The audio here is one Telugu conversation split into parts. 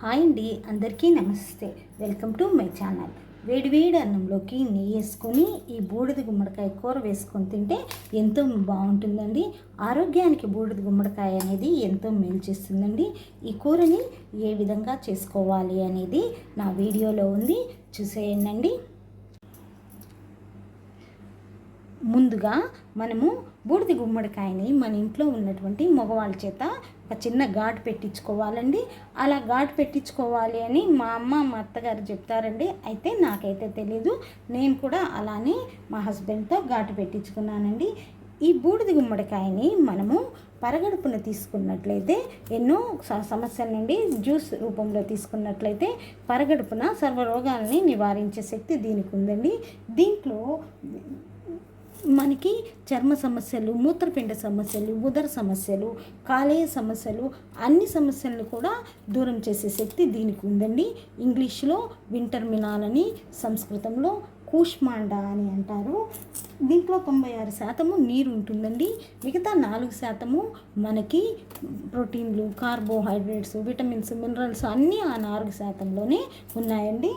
హాయ్ అండి అందరికీ నమస్తే. Welcome to my channel. వేడివేడి అన్నంలోకి నెయ్యి వేసుకొని ఈ బూడిద గుమ్మడికాయ కూర వేసుకొని తింటే ఎంతో బాగుంటుందండి. ఆరోగ్యానికి బూడిద గుమ్మడికాయ అనేది ఎంతో మేలు చేస్తుందండి. ఈ కూరని ఏ విధంగా చేసుకోవాలి అనేది నా వీడియోలో ఉంది. చూసేయండి ముందుగా మనము బూడిద గుమ్మడికాయని మన ఇంట్లో ఉన్నటువంటి మగవాళ్ళ చేత ఒక చిన్న ఘాటు పెట్టించుకోవాలండి. అలా ఘాటు పెట్టించుకోవాలి అని మా అమ్మ మా అత్తగారు చెప్తారండి. అయితే నాకైతే తెలీదు. నేను కూడా అలానే మా హస్బెండ్తో ఘాటు పెట్టించుకున్నానండి. ఈ బూడిద గుమ్మడికాయని మనము పరగడుపున తీసుకున్నట్లయితే ఎన్నో స- సమస్యల నుండి జ్యూస్ రూపంలో తీసుకున్నట్లయితే పరగడుపున సర్వరోగాలని నివారించే శక్తి దీనికి ఉందండి దీంట్లో మనకి చర్మ సమస్యలు మూత్రపిండ సమస్యలు ఉదర సమస్యలు కాలేయ సమస్యలు అన్ని సమస్యలను కూడా దూరం చేసే శక్తి దీనికి ఉందండి. ఇంగ్లీష్లో వింటర్ మినాలని సంస్కృతంలో కూష్మాండ అని అంటారు. దీంట్లో తొంభై ఆరు శాతము నీరు ఉంటుందండి. మిగతా నాలుగు శాతము మనకి ప్రోటీన్లు కార్బోహైడ్రేట్స్ విటమిన్స్ మినరల్స్ అన్నీ ఆ నాలుగు శాతంలోనే ఉన్నాయండి.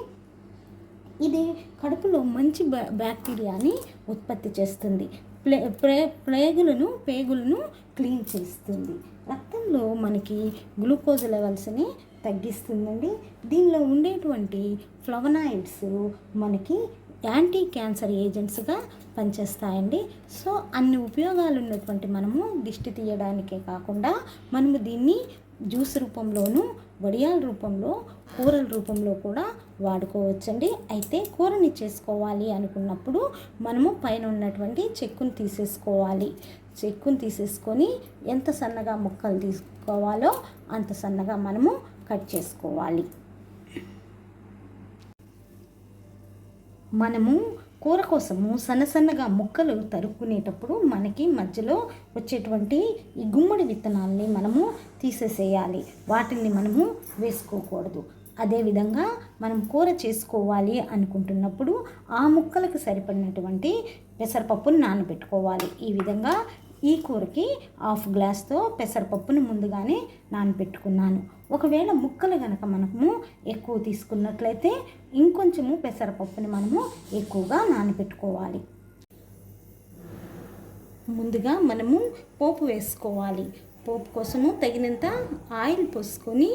ఇది కడుపులో మంచి బ్యా బ్యాక్టీరియాని ఉత్పత్తి చేస్తుంది. ప్లే ప్రే ప్లేగులను పేగులను క్లీన్ చేస్తుంది. రక్తంలో మనకి గ్లూకోజ్ లెవెల్స్ని తగ్గిస్తుందండి. దీనిలో ఉండేటువంటి ఫ్లవనాయిడ్స్ మనకి యాంటీ క్యాన్సర్ ఏజెంట్స్గా పనిచేస్తాయండి. సో అన్ని ఉపయోగాలు ఉన్నటువంటి మనము దిష్టి తీయడానికే కాకుండా మనము దీన్ని జ్యూస్ రూపంలోనూ వడియాల రూపంలో కూరల రూపంలో కూడా వాడుకోవచ్చండి. అయితే కూరని చేసుకోవాలి అనుకున్నప్పుడు మనము పైన ఉన్నటువంటి చెక్కును తీసేసుకోవాలి. చెక్కును తీసేసుకొని ఎంత సన్నగా ముక్కలు తీసుకోవాలో అంత సన్నగా మనము కట్ చేసుకోవాలి. మనము కూర కోసము సన్న సన్నగా ముక్కలు తరుక్కునేటప్పుడు మనకి మధ్యలో వచ్చేటువంటి ఈ గుమ్మడి విత్తనాలని మనము తీసేసేయాలి. వాటిని మనము వేసుకోకూడదు. అదేవిధంగా మనం కూర చేసుకోవాలి అనుకుంటున్నప్పుడు ఆ ముక్కలకు సరిపడినటువంటి పెసరపప్పును నానబెట్టుకోవాలి. ఈ విధంగా ఈ కూరకి హాఫ్ గ్లాస్తో పెసరపప్పును ముందుగానే నానబెట్టుకున్నాను. ఒకవేళ ముక్కలు కనుక మనము ఎక్కువ తీసుకున్నట్లయితే ఇంకొంచెము పెసరపప్పుని మనము ఎక్కువగా నానబెట్టుకోవాలి. ముందుగా మనము పోపు వేసుకోవాలి. పోపు కోసము తగినంత ఆయిల్ పోసుకొని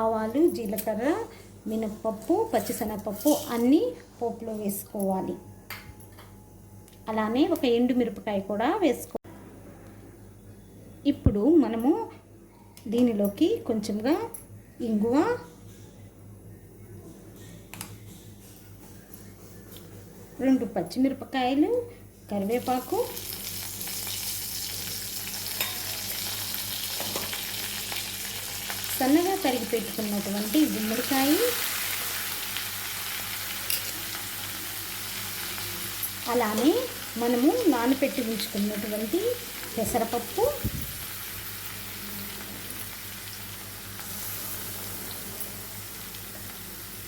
ఆవాలు జీలకర్ర మినప్పప్పు పచ్చిశనగపప్పు అన్నీ పోపులో వేసుకోవాలి. అలానే ఒక ఎండు మిరపకాయ కూడా వేసుకో ఇప్పుడు మనము దీనిలోకి కొంచెంగా ఇంగువ. రెండు పచ్చిమిరపకాయలు కరివేపాకు. సన్నగా తరిగి పెట్టుకున్నటువంటి గుమ్మడికాయ. అలానే మనము నానపెట్టి ఉంచుకున్నటువంటి పెసరపప్పు.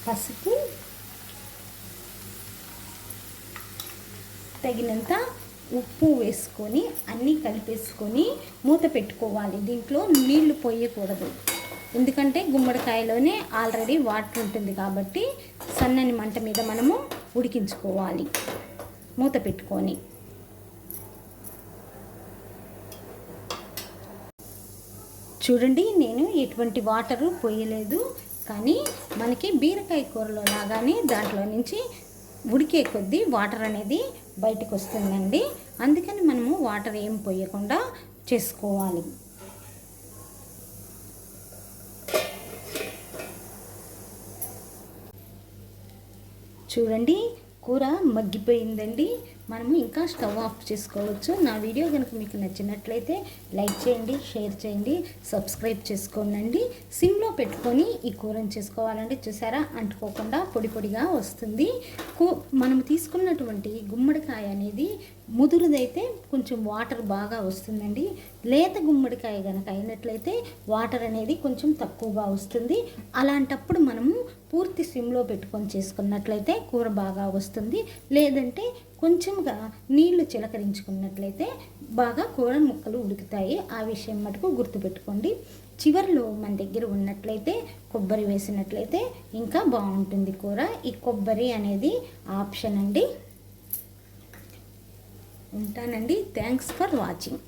పసుపు తగినంత ఉప్పు వేసుకొని అన్నీ కలిపేసుకొని మూత పెట్టుకోవాలి. దీంట్లో నీళ్ళు పోయకూడదు. ఎందుకంటే గుమ్మడికాయలోనే ఆల్రెడీ వాటర్ ఉంటుంది కాబట్టి సన్నని మంట మీద మనము ఉడికించుకోవాలి. మూత పెట్టుకొని. చూడండి నేను ఎటువంటి వాటరు పోయలేదు. కానీ మనకి బీరకాయ కూరలో లాగానే దాంట్లో నుంచి ఉడికే కొద్దీ వాటర్ అనేది బయటకు వస్తుందండి అందుకని మనము వాటర్ ఏం పోయకుండా చేసుకోవాలి. చూడండి కూర మగ్గిపోయిందండి. మనము ఇంకా స్టవ్ ఆఫ్ చేసుకోవచ్చు. నా వీడియో కనుక మీకు నచ్చినట్లయితే లైక్ చేయండి షేర్ చేయండి సబ్స్క్రైబ్ చేసుకోండి సిమ్ పెట్టుకొని ఈ కూరని చేసుకోవాలంటే చూసారా? అంటుకోకుండా పొడి పొడిగా వస్తుంది. కూ మనం తీసుకున్నటువంటి గుమ్మడికాయ అనేది ముదురుదైతే కొంచెం వాటర్ బాగా వస్తుందండి. లేత గుమ్మడికాయ కనుక అయినట్లయితే వాటర్ అనేది కొంచెం తక్కువగా వస్తుంది. అలాంటప్పుడు మనము పూర్తి సిమ్లో పెట్టుకొని చేసుకున్నట్లయితే కూర బాగా వస్తుంది. లేదంటే కొంచెంగా నీళ్ళు చిలకరించుకున్నట్లయితే బాగా కూర ముక్కలు ఉడుకుతాయి. ఆ విషయం మటుకు గుర్తుపెట్టుకోండి. చివరిలో మన దగ్గర ఉన్నట్లయితే కొబ్బరి వేసినట్లయితే ఇంకా బాగుంటుంది కూర. ఈ కొబ్బరి అనేది ఆప్షన్ అండి. ఉంటానండి. థ్యాంక్స్ ఫర్ వాచింగ్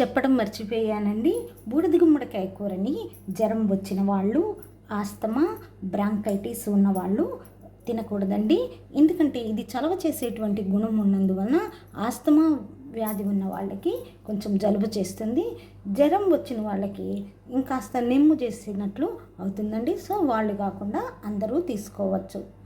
చెప్పడం మర్చిపోయానండి. బూడిద గుమ్మడికాయ కూరని జ్వరం వచ్చిన వాళ్ళు ఆస్తమా బ్రాంకైటిస్ ఉన్నవాళ్ళు తినకూడదండి. ఎందుకంటే ఇది చలవ చేసేటువంటి గుణం ఉన్నందువలన ఆస్తమా వ్యాధి ఉన్న వాళ్ళకి కొంచెం జలుబు చేస్తుంది. జ్వరం వచ్చిన వాళ్ళకి ఇంకాస్త నిమ్ము చేసినట్లు అవుతుందండి. సో వాళ్ళు కాకుండా అందరూ తీసుకోవచ్చు.